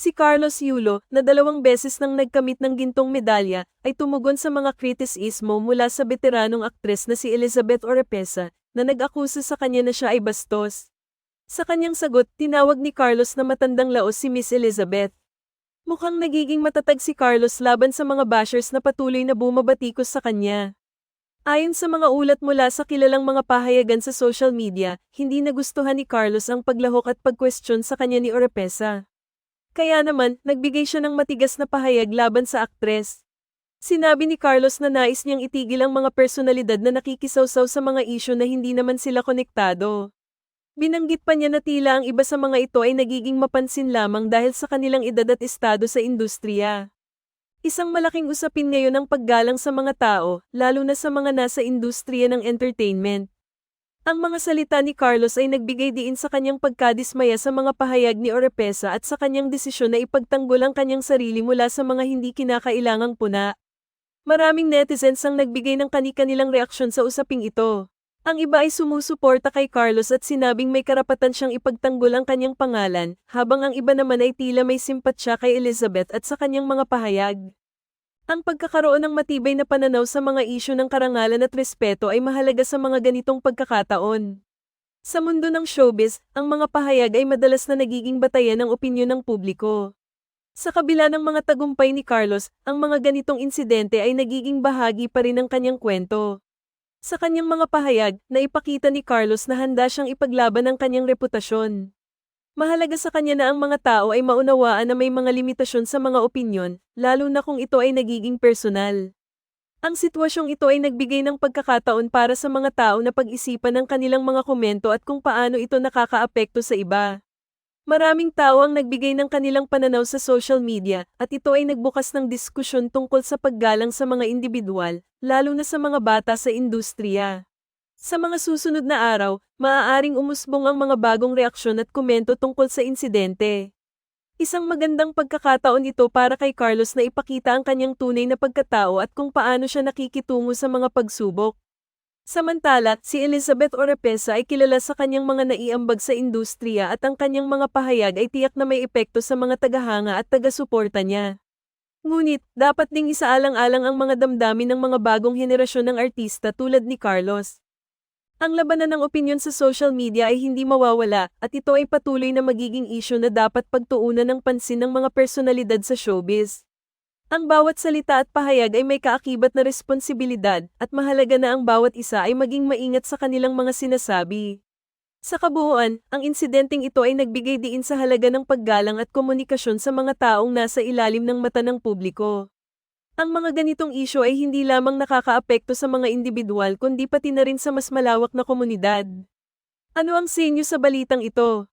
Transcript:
Si Carlos Yulo, na dalawang beses nang nagkamit ng gintong medalya, ay tumugon sa mga kritisismo mula sa veteranong aktres na si Elizabeth Oropesa, na nag-akusa sa kanya na siya ay bastos. Sa kanyang sagot, tinawag ni Carlos na matandang laos si Miss Elizabeth. Mukhang nagiging matatag si Carlos laban sa mga bashers na patuloy na bumabatikos sa kanya. Ayon sa mga ulat mula sa kilalang mga pahayagan sa social media, hindi nagustuhan ni Carlos ang paglahok at pagkwestiyon sa kanya ni Oropesa. Kaya naman, nagbigay siya ng matigas na pahayag laban sa aktres. Sinabi ni Carlos na nais niyang itigil ang mga personalidad na nakikisawsaw sa mga isyo na hindi naman sila konektado. Binanggit pa niya na tila ang iba sa mga ito ay nagiging mapansin lamang dahil sa kanilang edad at estado sa industriya. Isang malaking usapin ngayon ang paggalang sa mga tao, lalo na sa mga nasa industriya ng entertainment. Ang mga salita ni Carlos ay nagbigay diin sa kanyang pagkadismaya sa mga pahayag ni Oropesa at sa kanyang desisyon na ipagtanggol ang kanyang sarili mula sa mga hindi kinakailangang puna. Maraming netizens ang nagbigay ng kani-kanilang reaksyon sa usaping ito. Ang iba ay sumusuporta kay Carlos at sinabing may karapatan siyang ipagtanggol ang kanyang pangalan, habang ang iba naman ay tila may simpatsya kay Elizabeth at sa kanyang mga pahayag. Ang pagkakaroon ng matibay na pananaw sa mga isyu ng karangalan at respeto ay mahalaga sa mga ganitong pagkakataon. Sa mundo ng showbiz, ang mga pahayag ay madalas na nagiging batayan ng opinyon ng publiko. Sa kabila ng mga tagumpay ni Carlos, ang mga ganitong insidente ay nagiging bahagi pa rin ng kanyang kwento. Sa kanyang mga pahayag, naipakita ni Carlos na handa siyang ipaglaban ang kanyang reputasyon. Mahalaga sa kanya na ang mga tao ay maunawaan na may mga limitasyon sa mga opinyon, lalo na kung ito ay nagiging personal. Ang sitwasyong ito ay nagbigay ng pagkakataon para sa mga tao na pag-isipan ang kanilang mga komento at kung paano ito nakakaapekto sa iba. Maraming tao ang nagbigay ng kanilang pananaw sa social media, at ito ay nagbukas ng diskusyon tungkol sa paggalang sa mga individual, lalo na sa mga bata sa industriya. Sa mga susunod na araw, maaaring umusbong ang mga bagong reaksyon at komento tungkol sa insidente. Isang magandang pagkakataon ito para kay Carlos na ipakita ang kanyang tunay na pagkatao at kung paano siya nakikitungo sa mga pagsubok. Samantala, si Elizabeth Oropesa ay kilala sa kanyang mga naiambag sa industriya at ang kanyang mga pahayag ay tiyak na may epekto sa mga tagahanga at taga-suporta niya. Ngunit, dapat ding isaalang-alang ang mga damdamin ng mga bagong henerasyon ng artista tulad ni Carlos. Ang labanan ng opinyon sa social media ay hindi mawawala at ito ay patuloy na magiging isyu na dapat pagtuunan ng pansin ng mga personalidad sa showbiz. Ang bawat salita at pahayag ay may kaakibat na responsibilidad at mahalaga na ang bawat isa ay maging maingat sa kanilang mga sinasabi. Sa kabuuan, ang insidenteng ito ay nagbigay diin sa halaga ng paggalang at komunikasyon sa mga taong nasa ilalim ng mata ng publiko. Ang mga ganitong isyo ay hindi lamang nakakaapekto sa mga individual kundi pati na rin sa mas malawak na komunidad. Ano ang senyo sa balitang ito?